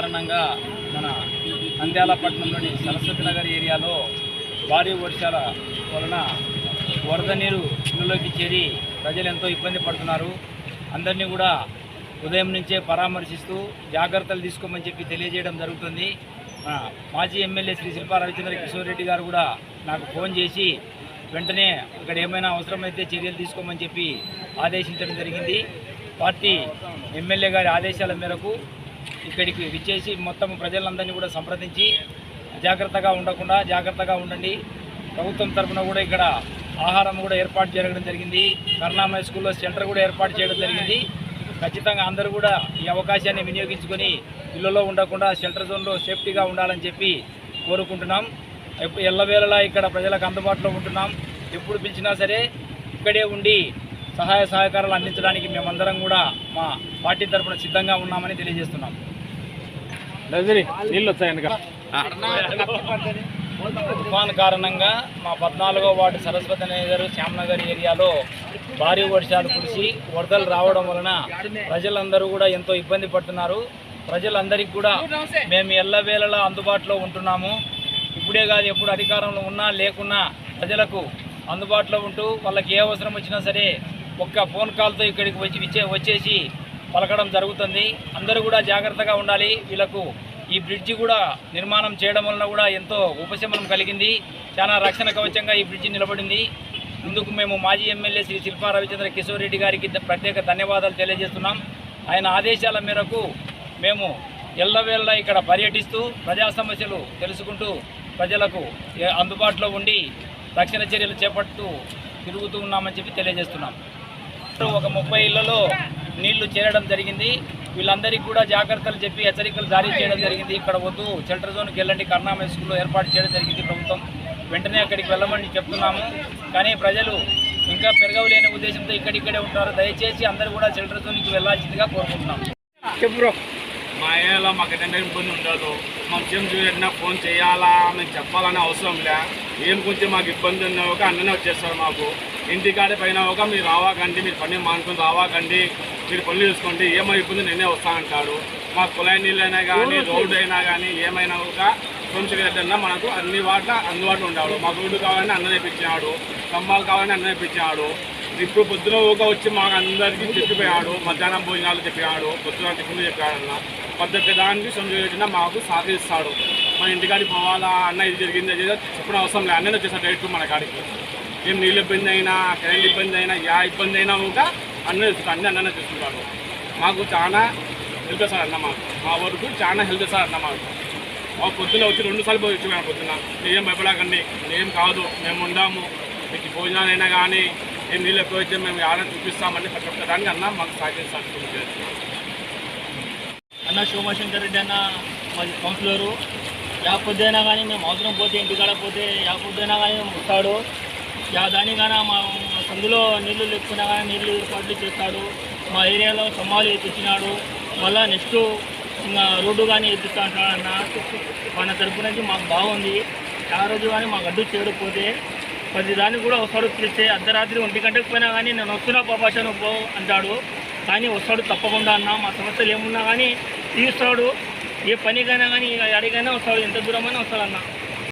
కారణంగా మన పట్టణంలోని సరస్వతి నగర్ ఏరియాలో భారీ వర్షాల వలన వరద నీరు ఇళ్ళలోకి చేరి ప్రజలు ఎంతో ఇబ్బంది పడుతున్నారు. అందరినీ కూడా ఉదయం నుంచే పరామర్శిస్తూ జాగ్రత్తలు తీసుకోమని చెప్పి తెలియజేయడం జరుగుతుంది. మాజీ ఎమ్మెల్యే శ్రీ శిల్పా రవిచంద్ర కిషోర్ రెడ్డి గారు కూడా నాకు ఫోన్ చేసి వెంటనే ఇక్కడ ఏమైనా అవసరమైతే చర్యలు తీసుకోమని చెప్పి ఆదేశించడం జరిగింది. పార్టీ ఎమ్మెల్యే గారి ఆదేశాల మేరకు ఇక్కడికి విచ్చేసి మొత్తం ప్రజలందరినీ కూడా సంప్రదించి జాగ్రత్తగా ఉండకుండా జాగ్రత్తగా ఉండండి. ప్రభుత్వం తరఫున కూడా ఇక్కడ ఆహారం కూడా ఏర్పాటు చేయడం జరిగింది. కరుణామయ స్కూల్లో సెంటర్ కూడా ఏర్పాటు చేయడం జరిగింది. ఖచ్చితంగా అందరూ కూడా ఈ అవకాశాన్ని వినియోగించుకొని ఇళ్ళలో ఉండకుండా షెల్టర్ జోన్లో సేఫ్టీగా ఉండాలని చెప్పి కోరుకుంటున్నాం. ఎప్పుడు ఎల్లవేళలా ఇక్కడ ప్రజలకు అందుబాటులో ఉంటున్నాం. ఎప్పుడు పిలిచినా సరే ఇక్కడే ఉండి సహాయ సహకారాలు అందించడానికి మేమందరం కూడా మా పార్టీ తరఫున సిద్ధంగా ఉన్నామని తెలియజేస్తున్నాం. నీళ్ళు తుఫాన్ కారణంగా మా పద్నాలుగో వార్డు సరస్వతి నగర్ శ్యామ్నగర్ ఏరియాలో భారీ వర్షాలు కురిసి వరదలు రావడం వలన ప్రజలందరూ కూడా ఎంతో ఇబ్బంది పడుతున్నారు. ప్రజలందరికీ కూడా మేము ఎల్లవేళలా అందుబాటులో ఉంటున్నాము. ఇప్పుడే కాదు ఎప్పుడు అధికారంలో ఉన్నా లేకున్నా ప్రజలకు అందుబాటులో ఉంటూ వాళ్ళకి ఏ అవసరం వచ్చినా సరే ఒక్క ఫోన్ కాల్తో ఇక్కడికి వచ్చి వచ్చే వచ్చేసి పలకడం జరుగుతుంది. అందరూ కూడా జాగ్రత్తగా ఉండాలి. వీళ్ళకు ఈ బ్రిడ్జి కూడా నిర్మాణం చేయడం వలన కూడా ఎంతో ఉపశమనం కలిగింది. చాలా రక్షణ కవచంగా ఈ బ్రిడ్జి నిలబడింది. ఇందుకు మేము మాజీ ఎమ్మెల్యే శ్రీ శిల్పా రవిచంద్ర కిషోర్ రెడ్డి గారికి ప్రత్యేక ధన్యవాదాలు తెలియజేస్తున్నాం. ఆయన ఆదేశాల మేరకు మేము ఎల్లవేళ్ళ ఇక్కడ పర్యటిస్తూ ప్రజా సమస్యలు తెలుసుకుంటూ ప్రజలకు అందుబాటులో ఉండి రక్షణ చర్యలు చేపడుతూ తిరుగుతూ ఉన్నామని చెప్పి తెలియజేస్తున్నాం. ఒక ముప్పై ఇళ్ళలో నీళ్ళు చేరడం జరిగింది. వీళ్ళందరికీ కూడా జాగ్రత్తలు చెప్పి హెచ్చరికలు జారీ చేయడం జరిగింది. ఇక్కడ వద్దు షెల్టర్ జోన్కి వెళ్ళండి కర్ణామయ స్కూల్లో ఏర్పాటు చేయడం జరిగింది ప్రభుత్వం. వెంటనే అక్కడికి వెళ్ళమని చెప్తున్నాము. కానీ ప్రజలు ఇంకా పెరగలేని ఉద్దేశంతో ఇక్కడిక్కడే ఉంటారు. దయచేసి అందరూ కూడా షెల్టర్ జోన్కి వెళ్ళాల్సిందిగా కోరుకుంటున్నాం చెప్పు మా ఏరియాలో మాకు ఎటువంటి ఇబ్బంది ఉండదు. మాకు ఏం చూడన్నా ఫోన్ చేయాలా మేము చెప్పాలనే అవసరం లే. ఏం కొంచెం మాకు ఇబ్బంది ఉన్నా ఒక అన్ననే వచ్చేస్తారు మాకు. ఇంటికాడే పైన ఒక మీరు రావాకండి మీరు పని మానుకొని రావాకండి మీరు పనులు చూసుకోండి ఏమో ఇబ్బంది నేనే వస్తా అంటాడు. కుళాయి నీళ్ళు అయినా కానీ రోడ్డు అయినా కానీ ఏమైనా ఒక సోమశేఖరెడ్డి మనకు అన్ని వాట్ల అందుబాటులో ఉండాడు. మాకు రోడ్డు కావాలని అన్న తెప్పించాడు స్తంభాలు కావాలని అన్న తెప్పించాడు. ఇప్పుడు పొద్దున ఊక వచ్చి మాకు అందరికీ చెప్పిపోయాడు మధ్యాహ్నం భోజనాలు చెప్పాడు పొద్దున టిఫిన్లు చెప్పాడు అన్న పద్ధతి దానికి సొంత మాకు సహకరిస్తాడు. మన ఇంటికాడికి పోవాలా అన్న ఇది జరిగింది చెప్పడం అవసరం లేదు. అన్నీ వచ్చేసాడు డైరెక్ట్ మన కాడికి. ఏం నీళ్ళు ఇబ్బంది అయినా కరెంట్ ఇబ్బంది అయినా యా ఇబ్బంది అయినా కూడా అన్నీ అన్ని అన్నీ అన్ననే మాకు చాలా హెల్ప్ చేస్తారు అన్న మాకు. మా వరకు చాలా హెల్ప్ చేస్తారు అన్న మాకు. మా పొద్దున వచ్చి రెండు సార్లు పోయి వచ్చి పొద్దున. మీరేం భయపడకండి ఏం కాదు మేము ఉండాము. మీకు భోజనాలైనా కానీ ఏం నీళ్ళు ఎక్కువ వచ్చే మేము ఆడ చూపిస్తామని ప్రతి ఒక్క దానికి అన్న మాకు సహకరిస్తాను అన్న శివమశంకర్ రెడ్డి అన్న మాది కౌన్సిలరు యా అయినా కానీ మేము అవసరం పోతే ఇంటికాడ పోతే యా అయినా కానీ వస్తాడు దానికైనా మా సందులో నీళ్ళు లేకుండా కానీ నీళ్ళు ఏర్పాట్లు చేస్తాడు. మా ఏరియాలో సమ్మాలు ఎత్తిచ్చినాడు మళ్ళా నెక్స్ట్ ఇంకా రోడ్డు కానీ ఎత్తిస్తా అంటాడన్న మన తరపు నుంచి మాకు బాగుంది. ఆ రోజు కానీ మాకు అడ్డు చేయకపోతే ప్రతి దానికి కూడా వస్తాడు పిలిస్తే అర్ధరాత్రి ఒంటి గంటకు పోయినా కానీ నేను వస్తున్నా పాపాషను పో అంటాడు. కానీ వస్తాడు తప్పకుండా అన్న. మా సమస్యలు ఏమున్నా కానీ తీస్తాడు ఏ పనికైనా కానీ అడిగైనా వస్తాడు. ఎంత దూరమైనా వస్తాడు